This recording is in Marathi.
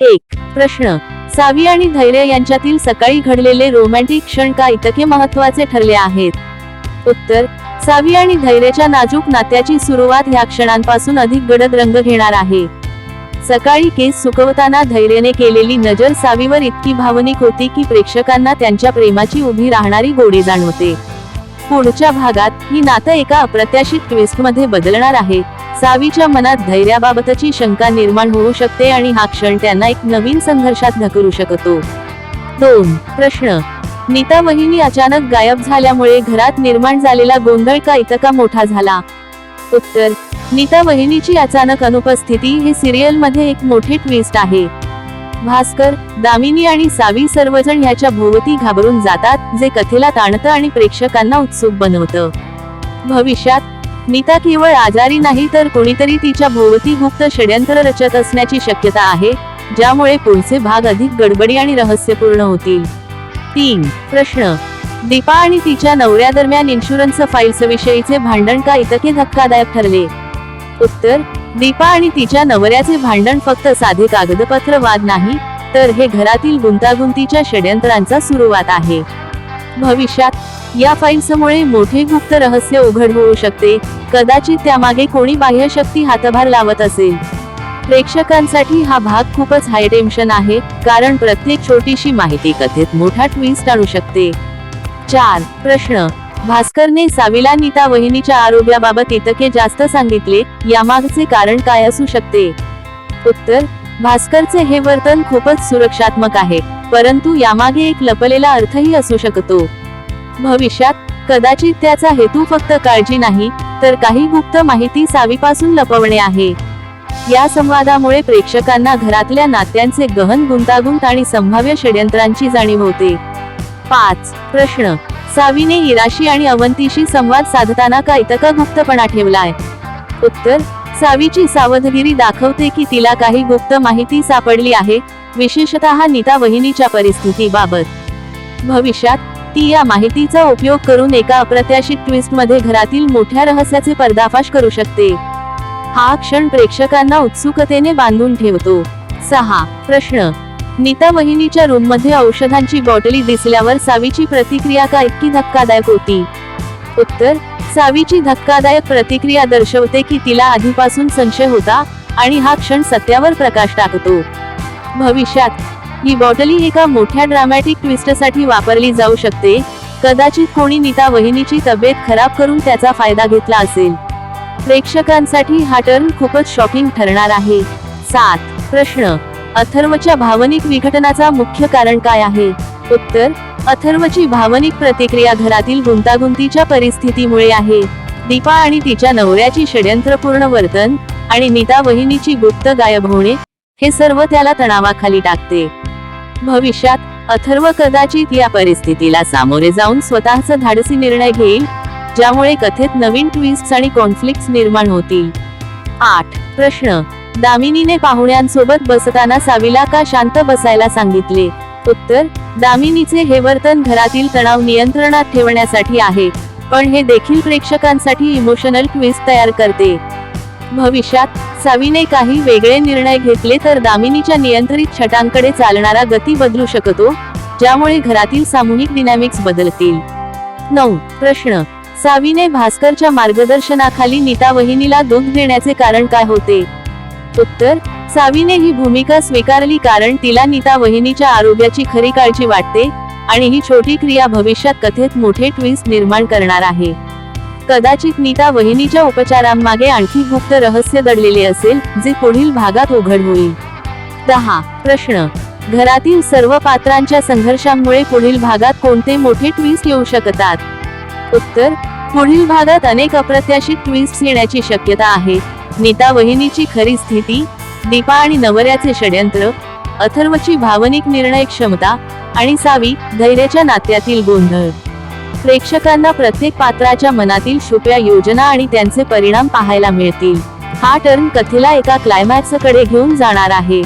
एक प्रश्न. सावी आणि धैर्य यांच्यातील सकाळी घडलेले रोमॅन्टिक क्षण का इतके महत्त्वाचे ठरले आहेत? उत्तर. सावी आणि धैर्याच्या नाजूक नात्याची सुरुवात ह्या क्षणांपासून अधिक गडद रंग घेणार आहे. सकाळी केस सुकवताना धैर्याने केलेली नजर सावीवर इतकी भावनिक होती की प्रेक्षकांना त्यांच्या प्रेमाची उभी राहणारी गोडी जाणवते. पुढच्या भागात ही नातं एका अप्रत्याशित ट्विस्टमध्ये बदलणार आहे. सावीच्या मनात धैर्याबाबतची शंका निर्माण होऊ शकते आणि हा क्षण त्यांना एक नवीन संघर्षात ढकलू शकतो. दोन प्रश्न. नीता वहिनी अचानक गायब झाल्यामुळे घरात निर्माण झालेला गोंधळ का इतका मोठा झाला? उत्तर. नीता वहिनीची अचानक अनुपस्थिती हे सिरियलमध्ये एक मोठे ट्विस्ट आहे. भास्कर दामिनी आणि सावी सर्वजण ह्याच्या भोवती घाबरून जातात जे कथेला ताणतं आणि प्रेक्षकांना उत्सुक बनवतं. भविष्यात नीता केवळ आजारी नाही तर कोणीतरी तिच्या भोवती गुप्त षड्यंत्र रचत असण्याची शक्यता आहे ज्यामुळे पुढचे भाग अधिक गडबडी आणि रहस्यपूर्ण होतील. तीन प्रश्न. दीपा आणि तिच्या नवऱ्या दरम्यान इन्शुरन्स फाईल्स विषयीचे भांडण का इतके धक्कादायक ठरले? उत्तर दीपा आणि तिच्या नवऱ्याचे भांडण फक्त साधे कागदपत्र वाद नाही तर हे घरातील गुंतागुंतीच्या षड्यंत्रांचा सुरुवात आहे. भविष्यात या फाईल्समुळे मोठे गुप्त रहस्य उघड होऊ शकते कदाचित त्यामागे कोणी बाह्य शक्ती हातभार लावत असेल. प्रेक्षकांसाठी हा भाग खूपच हाय टेन्शन आहे कारण प्रत्येक छोटीशी माहिती कथेत मोठा ट्विस्ट आणू शकते. चार प्रश्न. भास्करने साविला नीता वहिनीच्या आरोग्याबाबत इतके जास्त सांगितले यामागचे कारण काय असू शकते? उत्तर भास्करचे हे वर्तन खूपच सुरक्षात्मक आहे परंतु यामागे एक लपलेला अर्थही असू शकतो. भविष्यात कदाचित त्याचा हेतू फक्त काळजी नाही तर काही गुप्त माहिती सावीपासून लपवणे आहे. या संवादामुळे प्रेक्षकांना घरातल्या नात्यांचे गहन गुंतागुंत आणि संभाव्य षड्यंत्रांची जाणीव होते. पाच. प्रश्न. सावीने इराशी आणि अवंतीशी संवाद साधताना का इतका गुप्तपणा ठेवलाय? उत्तर. सावीची सावधगिरी दाखवते की तिला काही गुप्त माहिती सापडली आहे विशेषतः नीता वहिनीच्या परिस्थितीबाबत. भविष्यात ती या माहितीचा उपयोग करून एका अप्रत्याशित ट्विस्टमध्ये घरातील मोठ्या रहस्याचे पर्दाफाश करू शकते. हा क्षण प्रेक्षकांना उत्सुकतेने बांधून ठेवतो. सहा. प्रश्न. नीता वहिनीच्या रूममध्ये औषधांची बॉटली दिसल्यावर सावीची प्रतिक्रिया का इतकी धक्कादायक होती? उत्तर सावीची धक्कादायक प्रतिक्रिया दर्शवते की तिला आधीपासून संशय होता आणि हा क्षण सत्यावर प्रकाश टाकतो. भविष्यात ही बॉटली एका मोठ्या ड्रामॅटिक ट्विस्टसाठी वापरली जाऊ शकते. कदाचित कोणी नीता वहिनीची तब्येत खराब करून त्याचा फायदा घेतला असेल. प्रेक्षकांसाठी हा टर्न खूपच शॉकिंग ठरणार आहे. सात प्रश्न. अथर्वच्या भावनिक विघटनाचा मुख्य कारण काय आहे? उत्तर अथर्वची भावनिक प्रतिक्रिया घरातील गुंतागुंतीच्या परिस्थितीमुळे आहे. दीपा आणि तिच्या नवऱ्याची षड्यंत्रपूर्ण वर्तन आणि नीता वहिनीची गुप्त गायब होणे हे सर्व त्याला तणावाखाली टाकते. भविष्यात अथर्व कदाचित या परिस्थितीला सामोरे जाऊन स्वतःचा धाडसी निर्णय घेईल ज्यामुळे कथेत नवीन ट्विस्ट आणि कॉन्फ्लिक्ट निर्माण होतील. आठ प्रश्न. दामिनीने पाहुण्यांसोबत बसताना सावीला का शांत बसायला सांगितले. उत्तर दामिनीचे हे वर्तन घरातील तणाव नियंत्रणात ठेवण्यासाठी आहे पण हे देखील प्रेक्षकांसाठी इमोशनल क्विज तयार करते. भविष्यात सावीने काही वेगळे निर्णय घेतले तर दामिनीच्या नियंत्रित छटांकडे चालणारा गती बदलू शकतो ज्यामुळे घरातील सामूहिक डिनॅमिक्स बदलतील. नऊ प्रश्न. सावीने भास्करच्या मार्गदर्शनाखाली नीता वहिनीला दूध देण्याचे कारण काय होते? उत्तर सावीने ही भूमिका स्वीकारली कारण तिला नीता वहिनीच्या आरोग्याची खरी काळजी वाटते आणि ही छोटी क्रिया भविष्यात कथेत मोठे ट्विस्ट निर्माण करणार आहे. कदाचित नीता वहिनीच्या उपचारांमागे आणखी गुप्त रहस्य दडलेले असेल जे पुढील भागात उघड होईल. दहा प्रश्न. घरातील सर्व पात्रांच्या संघर्षामुळे पुढील भागात कोणते मोठे ट्विस्ट येऊ शकतात? उत्तर. पुढील भागात अनेक अप्रत्याशित ट्विस्ट येण्याची शक्यता आहे. नेता वहिनीची खरी स्थिती दीपा आणि नवऱ्याचे षड्यंत्र अथर्वची भावनिक निर्णय क्षमता आणि सावी धैर्याच्या नात्यातील गोंधळ. प्रेक्षकांना प्रत्येक पात्राच्या मनातील छुप्या योजना आणि त्यांचे परिणाम पाहायला मिळतील. हा टर्न कथेला एका क्लायमॅक्सकडे घेऊन जाणार आहे.